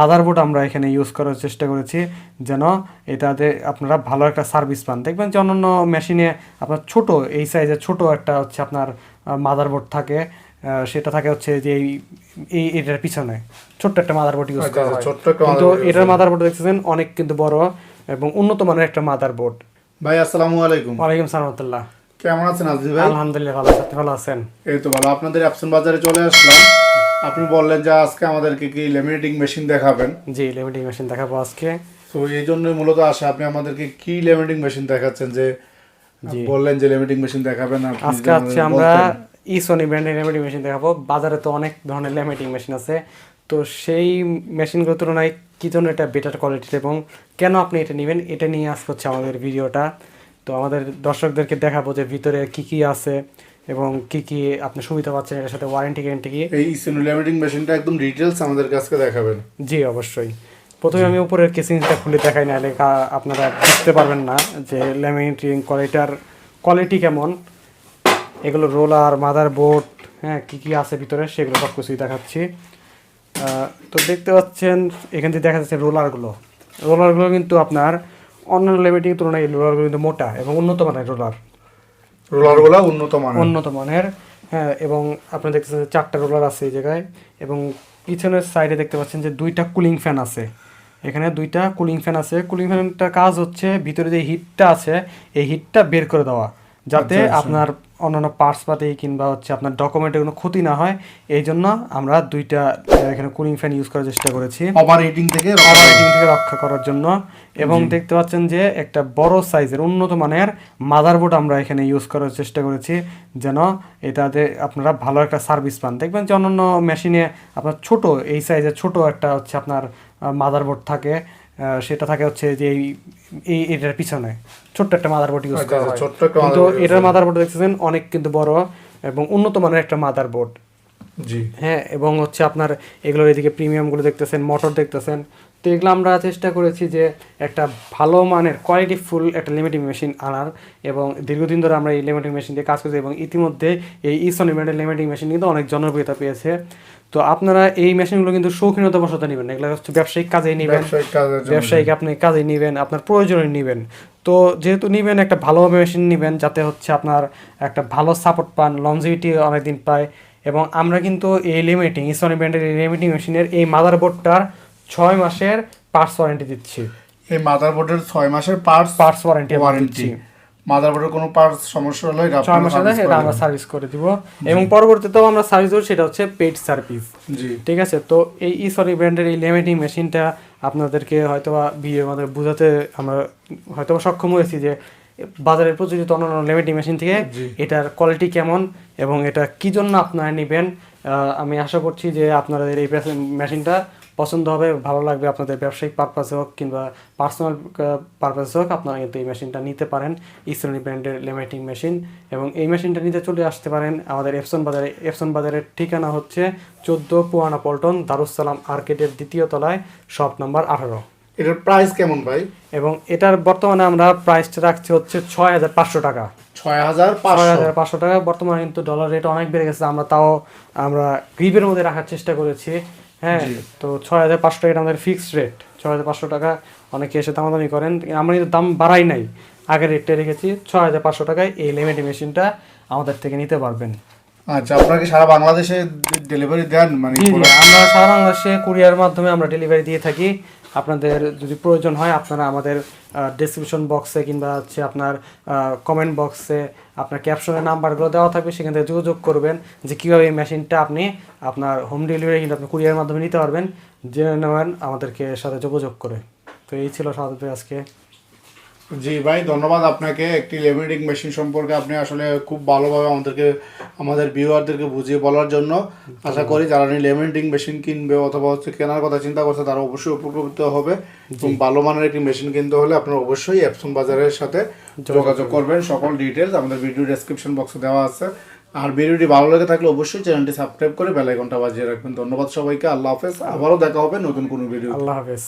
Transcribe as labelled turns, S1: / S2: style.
S1: Motherboard আমরা এখানে use করার চেষ্টা করেছি যেন এটাতে আপনারা ভালো একটা সার্ভিস পান। দেখবেন যে অন্যান্য মেশিনে আপনার ছোট এই সাইজের ছোট একটা হচ্ছে আপনার মাদারবোর্ড থাকে সেটা থাকে হচ্ছে যে এই এটার পিছনে। ছোট্ট একটা মাদারবোর্ড ইউজ
S2: আচ্ছা,
S1: করা
S2: আচ্ছা,
S1: হয় কিন্তু
S2: motherboard use
S1: এটার মাদারবোর্ড দেখতেছেন অনেক কিন্তু বড় এবং উন্নত মানের একটা মাদারবোর্ড
S2: ভাই আসসালামু আলাইকুম।
S1: ওয়ালাইকুম সালামতুল্লাহ
S2: কেমন আছেন আজিজ ভাই?
S1: আলহামদুলিল্লাহ ভালো আছি। আপনি ভালো আছেন?
S2: এই তো ভালো। আপনাদের অ্যাপসন বাজারে চলে আসলাম। আপনি বললেন যে আজকে আমাদেরকে কি লেমিনেটিং মেশিন দেখাবেন?
S1: জি লিমিটিং মেশিন দেখাবো আজকে।
S2: তো এই জন্যই মূলত আসে আপনি আমাদেরকে কি লেমিনেটিং মেশিন দেখাচ্ছেন যে বললেন যে লেমিনেটিং মেশিন দেখাবেন
S1: আজকে হচ্ছে আমরা
S2: বলতেন।
S1: ই সোনি ব্র্যান্ডের লেমিটিং মেশিন দেখাবো। বাজারে তো অনেক ধরনের লেমিটিং মেশিন আছে। তো সেই মেশিনগুলোর তুলনায় কি জন্য এটা বেটার কোয়ালিটির এবং কেন আপনি এটা নেবেন এটা নিয়ে আজকে হচ্ছে আমাদের ভিডিওটা। তো আমাদের দর্শকদেরকে দেখাবো যে ভিতরে কি কি আছে। এবং কি কি আপনি সুবিধা পাচ্ছেন এটার সাথে ওয়ারেন্টি গ্যারেন্টি কি?
S2: এই লেমিনেটিং মেশিনটা একদম ডিটেলস আমাদের কাছে দেখাবেন।
S1: জি অবশ্যই। প্রথমে আমি উপরের কেসিংটা খুলে দেখাই নাহলে কা- আপনারা বুঝতে পারবেন না যে ল্যামিনেটিং কোয়ালিটার কোয়ালিটি কেমন। এগুলো রোলার মাদার বোর্ড হ্যাঁ কী কী আছে ভিতরে সেগুলো সব কিছুই দেখাচ্ছি তো দেখতে পাচ্ছেন এখান থেকে দেখা যাচ্ছে রোলারগুলো। রোলারগুলো কিন্তু আপনার অন্যান্য ল্যামিনেটিং তুলনায় এই রোলারগুলো কিন্তু মোটা এবং উন্নত মানের রোলার।
S2: রোলারগুলো উন্নত মানের।
S1: উন্নত মানের হ্যাঁ এবং আপনি দেখতেছেন চারটা রোলার আছে এই জায়গায়, এবং পিছনের সাইডে দেখতে পাচ্ছেন যে দুইটা কুলিং ফ্যান আছে। এখানে দুইটা কুলিং ফ্যান আছে। কুলিং ফ্যানটার কাজ হচ্ছে ভিতরে যে হিটটা আছে, এই হিটটা বের করে দেওয়া। যাতে
S2: আচ্ছা, আচ্ছা।
S1: আপনার অন্যান্য পার্টস পাতি কিংবা হচ্ছে আপনার ডকুমেন্টের কোনো ক্ষতি না হয় এই জন্য আমরা দুইটা এখানে কুলিং ফ্যান ইউজ করার চেষ্টা করেছি।
S2: ওভার হিটিং থেকে
S1: ওভারহিটিং থেকে রক্ষা করার জন্য। এবং দেখতে পাচ্ছেন যে একটা বড় সাইজের উন্নত মানের মাদারবোর্ড আমরা এখানে ইউজ করার চেষ্টা করেছি যেন এটাতে আপনারা ভালো একটা সার্ভিস পান। দেখবেন যে অন্যান্য মেশিনে আপনার ছোট এই সাইজের ছোট একটা হচ্ছে আপনার মাদারবোর্ড থাকে। সেটা থাকে হচ্ছে যে এই এটার পিছনে ছোট্ট একটা মাদার বোর্ড
S2: ইউজ
S1: করা হয়। কিন্তু
S2: এটার মাদার
S1: বোর্ড মাদারবোর্ড দেখতেছেন অনেক কিন্তু বড় এবং উন্নত মানের একটা মাদার বোর্ড
S2: জি।
S1: হ্যাঁ এবং হচ্ছে আপনার এগুলোর এদিকে প্রিমিয়ামগুলো দেখতেছেন মোটর দেখতেছেন তো এগুলো আমরা চেষ্টা করেছি যে একটা ভালো মানের কোয়ালিটি ফুল একটা লিমিটিং মেশিন আনার এবং দীর্ঘদিন ধরে আমরা এই লিমিটিং মেশিন দিয়ে কাজ করছি এবং ইতিমধ্যে এই ইসন ব্র্যান্ডের লিমিটিং মেশিন কিন্তু অনেক জনপ্রিয়তা পেয়েছে। তো আপনারা এই মেশিনগুলো কিন্তু শৌখিনতা বসত নেবেন এগুলো হচ্ছে ব্যবসায়িক কাজেই নেবেন।
S2: ব্যবসায়িক
S1: আপনি কাজে নেবেন আপনার প্রয়োজনে নেবেন। তো যেহেতু নেবেন একটা ভালো মেশিন নেবেন যাতে হচ্ছে আপনার একটা ভালো সাপোর্ট পান লঞ্জিভিটি অনেকদিন পায় এবং আমরা কিন্তু এই লিমিটিং ইসনি ব্র্যান্ডের এই লিমিটিং মেশিনের এই মাদারবোর্ডটার ছয় মাসের পার্টস ওয়ারেন্টি দিচ্ছি।
S2: এই মাদারবোর্ডের ছয় মাসের পার্টস
S1: পার্টস ওয়ারেন্টি
S2: ওয়ারেন্টি। মাদারবোর্ডের কোনো পার্টস সমস্যা হলে
S1: ছয় মাসের
S2: service
S1: এটা আমরা সার্ভিস করে দিব। এবং পরবর্তীতেও আমরা সার্ভিস দেবো সেটা হচ্ছে পেড সার্ভিস
S2: জি।
S1: ঠিক আছে? তো এই ইসরি ব্র্যান্ডের এই লিমিটিং মেশিনটা আপনাদেরকে হয়তোবা ভিডিওর মাধ্যমে বোঝাতে আমরা হয়তোবা সক্ষম হয়েছি যে বাজারে প্রচলিত অন্যান্য লিমিটিং মেশিন থেকে এটার কোয়ালিটি কেমন এবং এটা কি জন্য আপনারা নেবেন আমি আশা করছি যে আপনাদের এই মেশিনটা পছন্দ হবে ভালো লাগবে আপনাদের ব্যবসায়িক পারপাসে হোক কিংবা পার্সোনাল পারপাসে হোক আপনারা কিন্তু এই মেশিনটা নিতে পারেন। ইসরনি ব্র্যান্ডের লিমিটিং মেশিন এবং এই মেশিনটা নিতে চলে আসতে পারেন। আমাদের এফসন বাজারে এফসন বাজারের ঠিকানা হচ্ছে চোদ্দ পুয়ানা পল্টন দারুসালাম আর্কেটের দ্বিতীয় তলায় শপ নাম্বার আঠারো।
S2: এটার প্রাইস কেমন ভাই?
S1: এবং এটার বর্তমানে আমরা প্রাইসটা রাখছি হচ্ছে ছয় হাজার পাঁচশো টাকা।
S2: ছয় হাজার পাঁচশো?
S1: হাজার পাঁচশো টাকা। বর্তমানে কিন্তু ডলার রেট অনেক বেড়ে গেছে। আমরা তাও আমরা গ্রিপের মধ্যে রাখার চেষ্টা করেছি। হ্যাঁ তো ছয় হাজার পাঁচশো টাকা আমাদের ফিক্সড রেট ছয় হাজার পাঁচশো টাকা অনেকে এসে দামাদামি করেন। আমরা কিন্তু দাম বাড়াই নাই। আগের রেটে রেখেছি। ছয় হাজার পাঁচশো টাকায় এই লেমেটি মেশিনটা আমাদের থেকে নিতে পারবেন।
S2: আচ্ছা আপনারা কি সারা বাংলাদেশে ডেলিভারি দেন? মানে
S1: আমরা সারা বাংলাদেশে কুরিয়ার মাধ্যমে আমরা ডেলিভারি দিয়ে থাকি। আপনাদের যদি প্রয়োজন হয়, আপনারা আমাদের ডিসক্রিপশন বক্সে কিংবা হচ্ছে আপনার কমেন্ট বক্সে আপনার ক্যাপশনের নাম্বারগুলো দেওয়া থাকবে, সেখান থেকে যোগাযোগ করবেন যে কীভাবে এই মেশিনটা আপনি আপনার হোম ডেলিভারি কিন্তু আপনি কুরিয়ারের মাধ্যমে নিতে পারবেন। জেনে নেবেন আমাদেরকে সাথে যোগাযোগ করে। তো এই ছিল সাধারণত আজকে
S2: জি ভাই ধন্যবাদ আপনাকে। একটি লেমিনেটিং মেশিন সম্পর্কে আপনি আসলে খুব ভালোভাবে আমাদেরকে আমাদের ভিউয়ারদেরকে বুঝিয়ে বলার জন্য। আশা করি যারা লেমিনেটিং মেশিন কিনবে অথবা হচ্ছে কেনার কথা চিন্তা করছে তারা অবশ্যই উপকৃত হবে। এবং ভালো মানের একটি মেশিন কিনতে হলে আপনারা অবশ্যই অ্যাপসন বাজারের সাথে যোগাযোগ করবেন। সকল ডিটেলস আমাদের ভিডিও ডেসক্রিপশন বক্সে দেওয়া আছে। আর ভিডিওটি ভালো লেগে থাকলে অবশ্যই চ্যানেলটি সাবস্ক্রাইব করে বেল আইকনটা বাজিয়ে রাখবেন। ধন্যবাদ সবাইকে আল্লাহ হাফেজ। আবারও দেখা হবে নতুন কোনো ভিডিও
S1: আল্লাহ হাফেজ।